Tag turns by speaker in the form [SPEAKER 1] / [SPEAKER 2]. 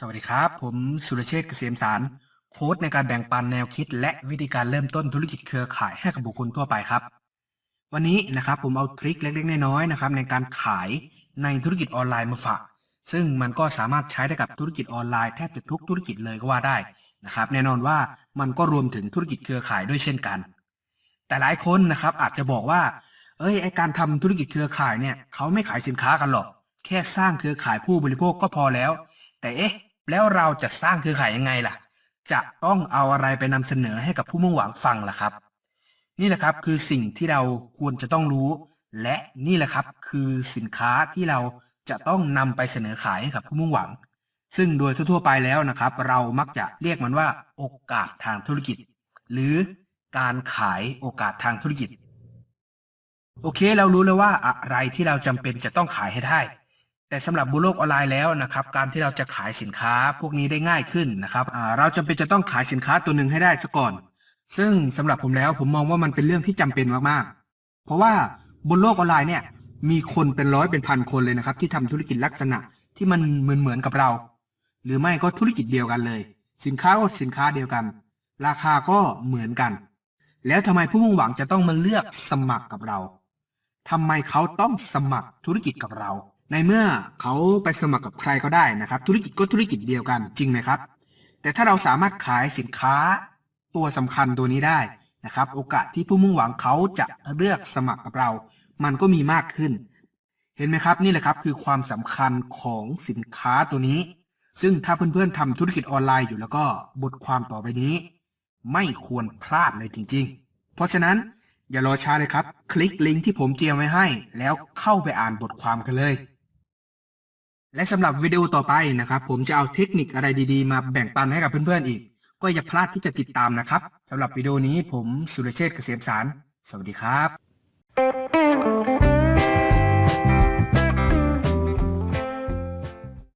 [SPEAKER 1] สวัสดีครับ ผมสุรเชษฐ์เกษมสาร โค้ดในการแบ่งปันแนวคิด และวิธีการเริ่มต้นธุรกิจเครือข่ายให้กับบุคคลทั่วไปครับ วันนี้นะครับผมเอาทริคเล็กๆน้อยๆนะครับในการขายในธุรกิจออนไลน์มาฝาก ซึ่งมันก็สามารถใช้ได้กับธุรกิจออนไลน์แทบจะทุกธุรกิจเลยก็ว่าได้นะครับแน่นอนว่ามันก็รวมถึงธุรกิจเครือข่ายด้วยเช่นกัน แต่หลายคนนะครับอาจจะบอกว่า เอ้ยไอการทำธุรกิจเครือข่ายเนี่ยเขาไม่ขายสินค้ากันหรอก แค่สร้างเครือข่ายผู้บริโภคก็พอแล้ว แต่เอ๊ะ แล้วเราจะสร้างเครือข่ายยังไงล่ะ จะต้องเอาอะไรไปนำเสนอให้กับผู้มุ่งหวังฟังล่ะครับ นี่แหละครับคือสิ่งที่เราควรจะต้องรู้ และนี่แหละครับคือสินค้าที่เราจะต้องนำไปเสนอขายให้กับผู้มุ่งหวัง ซึ่งโดยทั่ว ๆ ไปแล้วนะครับ เรามักจะเรียกมันว่าโอกาสทางธุรกิจ หรือการขายโอกาสทางธุรกิจ โอเค เรารู้แล้วว่าอะไรที่เราจำเป็นจะต้องขายให้ได้ แต่สำหรับบนโลกออนไลน์แล้วนะครับการที่เราจะขายสินค้าพวกนี้ได้ง่ายขึ้นนะครับเราจำเป็นจะต้องขายสินค้าตัวหนึ่งให้ได้ซะก่อน ซึ่งสำหรับผมแล้วผมมองว่ามันเป็นเรื่องที่จำเป็นมากๆ เพราะว่าบนโลกออนไลน์เนี่ยมีคนเป็นร้อยเป็นพันคนเลยนะครับที่ทำธุรกิจลักษณะที่มันเหมือนเหมือนๆกับเรา หรือไม่ก็ธุรกิจเดียวกันเลย สินค้าก็สินค้าเดียวกัน ราคาก็เหมือนกัน แล้วทำไมผู้มุ่งหวังจะต้องมาเลือกสมัครกับเราทำไมเขาต้องสมัครธุรกิจกับเรา ในเมื่อเขาไปสมัครกับใครก็ได้นะครับ ธุรกิจก็ธุรกิจเดียวกันจริงไหมครับ แต่ถ้าเราสามารถขายสินค้าตัวสำคัญตัวนี้ได้นะครับ โอกาสที่ผู้มุ่งหวังเขาจะเลือกสมัครกับเรา มันก็มีมากขึ้น เห็นไหมครับนี่แหละครับคือความสำคัญของสินค้าตัวนี้ ซึ่งถ้าเพื่อนๆทำธุรกิจออนไลน์อยู่แล้วก็บทความต่อไปนี้ ไม่ควรพลาดเลยจริง ๆ เพราะฉะนั้นอย่ารอช้าเลยครับ คลิกลิงก์ที่ผมเตรียมไว้ให้ แล้วเข้าไปอ่านบทความกันเลย และสำหรับวิดีโอต่อไปนะครับ ผมจะเอาเทคนิคอะไรดีๆ มาแบ่งปันให้กับเพื่อนๆอีก ก็อย่าพลาดที่จะติดตามนะครับสำหรับวิดีโอนี้ผมสุรเชษฐ์เกษมสาร สวัสดีครับ